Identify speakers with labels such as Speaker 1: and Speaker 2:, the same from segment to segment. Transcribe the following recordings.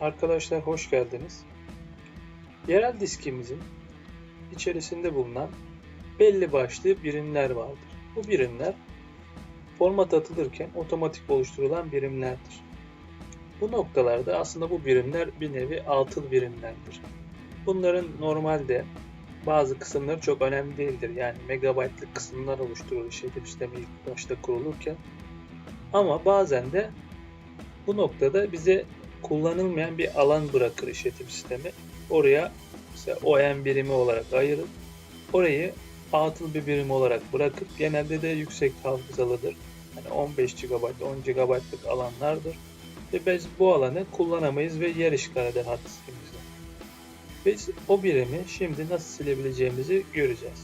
Speaker 1: Arkadaşlar hoş geldiniz. Yerel diskimizin içerisinde bulunan belli başlı birimler vardır. Bu birimler format atılırken otomatik oluşturulan birimlerdir. Bu noktalarda aslında bu birimler bir nevi altıl birimlerdir. Bunların normalde bazı kısımları çok önemli değildir. Yani megabaytlık kısımlar oluşturulur işletim sistemi ilk başta kurulurken. Ama bazen de bu noktada bize kullanılmayan bir alan bırakır işletim sistemi. Oraya mesela OM birimi olarak ayırıp orayı atıl bir birim olarak bırakıp genelde de yüksek hafızalıdır. Yani 15 GB, 10 GB'lık alanlardır. Ve biz bu alanı kullanamayız ve yer işgal eder hard diskimizde. Biz o birimi şimdi nasıl silebileceğimizi göreceğiz.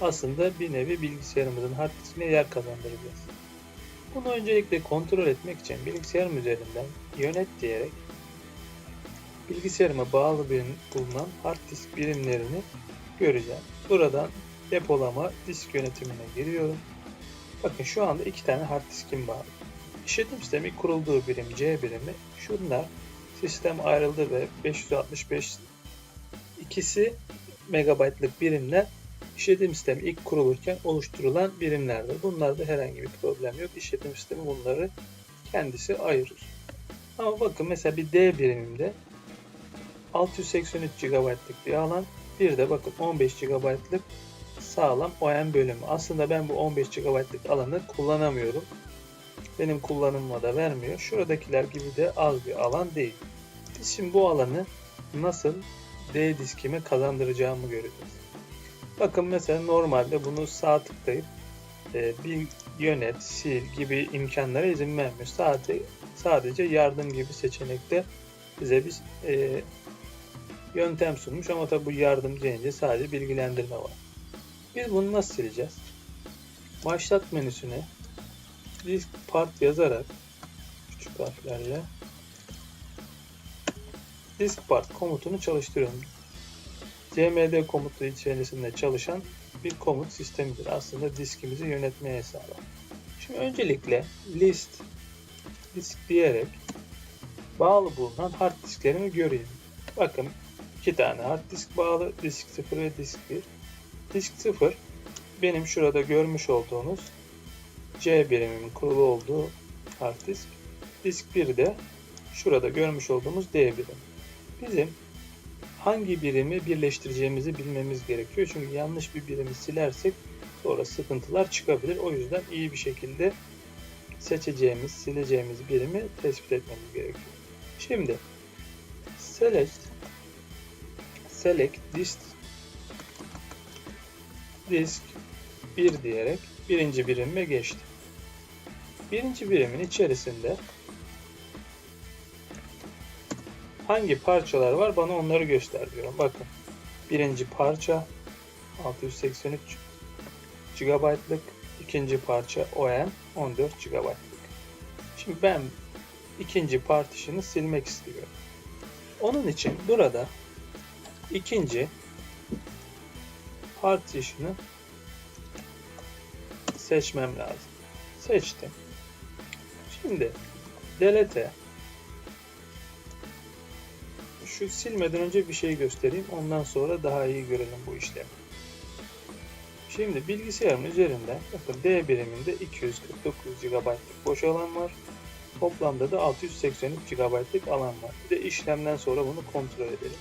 Speaker 1: Aslında bir nevi bilgisayarımızın hard diskine yer kazandıracağız. Bunu öncelikle kontrol etmek için bilgisayarım üzerinden yönet diyerek bilgisayarıma bağlı bir bulunan hard disk birimlerini göreceğim. Buradan depolama disk yönetimine giriyorum. Bakın şu anda iki tane hard diskim bağlı. İşletim sistemi kurulduğu birim C birimi. Şunlar sistem ayrıldı ve 565 ikisi megabaytlık birimler işletim sistemi ilk kurulurken oluşturulan birimlerdir. Bunlarda herhangi bir problem yok. İşletim sistemi bunları kendisi ayırır. Ama bakın mesela bir D birimimde 683 GB'lık bir alan bir de bakın 15 GB'lık sağlam OM bölümü. Aslında ben bu 15 GB'lık alanı kullanamıyorum. Benim kullanımıma da vermiyor. Şuradakiler gibi de az bir alan değil. Biz şimdi bu alanı nasıl D diskime kazandıracağımı göreceğiz. Bakın mesela normalde bunu sağ tıklayıp e, bir yönet, sil gibi imkanlara izin vermiyor. Sadece, sadece yardım gibi seçenekte bize bir e, yöntem sunmuş ama tabi bu yardım deyince sadece bilgilendirme var. Biz bunu nasıl sileceğiz? Başlat menüsüne disk part yazarak küçük harflerle disk part komutunu çalıştırıyorum. CMD komutu içerisinde çalışan bir komut sistemidir. Aslında diskimizi yönetmeye sağlar. Şimdi öncelikle list disk diyerek bağlı bulunan hard disklerimi göreyim. Bakın iki tane hard disk bağlı. Disk 0 ve disk 1. Disk 0 benim şurada görmüş olduğunuz C birimimin kurulu olduğu hard disk. Disk 1 de şurada görmüş olduğumuz D birim. Bizim hangi birimi birleştireceğimizi bilmemiz gerekiyor. Çünkü yanlış bir birimi silersek sonra sıkıntılar çıkabilir. O yüzden iyi bir şekilde seçeceğimiz, sileceğimiz birimi tespit etmemiz gerekiyor. Şimdi select select disk disk 1 diyerek birinci birime geçti. Birinci birimin içerisinde hangi parçalar var bana onları göster diyorum. Bakın birinci parça 683 GB'lık ikinci parça OM 14 GB'lık. Şimdi ben ikinci partişini silmek istiyorum. Onun için burada ikinci partişini seçmem lazım. Seçtim. Şimdi delete şu silmeden önce bir şey göstereyim. Ondan sonra daha iyi görelim bu işlemi. Şimdi bilgisayarın üzerinde bakın D biriminde 249 GB'lık boş alan var. Toplamda da 683 GB'lık alan var. Bir de işlemden sonra bunu kontrol edelim.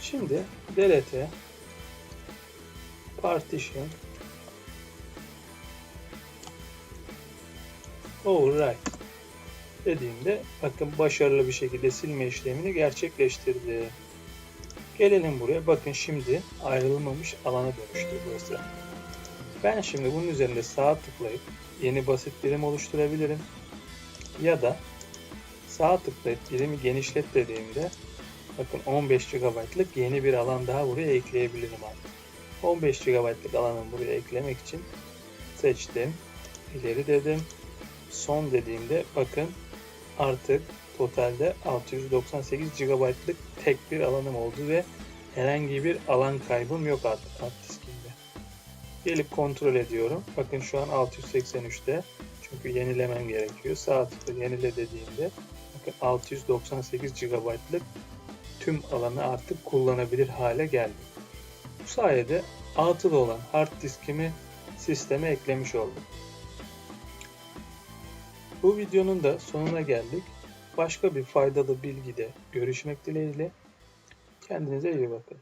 Speaker 1: Şimdi delete partition overwrite dediğimde bakın başarılı bir şekilde silme işlemini gerçekleştirdi. Gelelim buraya. Bakın şimdi ayrılmamış alana dönüştü burası. Ben şimdi bunun üzerinde sağ tıklayıp yeni basit birim oluşturabilirim. Ya da sağ tıklayıp birimi genişlet dediğimde bakın 15 GB'lık yeni bir alan daha buraya ekleyebilirim artık. 15 GB'lık alanı buraya eklemek için seçtim. İleri dedim. Son dediğimde bakın artık totalde 698 GB'lık tek bir alanım oldu ve herhangi bir alan kaybım yok artık hard diskimde. Gelip kontrol ediyorum. Bakın şu an 683'te. Çünkü yenilemem gerekiyor. Sağ tıkla yenile dediğimde bakın 698 GB'lık tüm alanı artık kullanabilir hale geldi. Bu sayede altılı olan hard diskimi sisteme eklemiş oldum. Bu videonun da sonuna geldik. Başka bir faydalı bilgide görüşmek dileğiyle. Kendinize iyi bakın.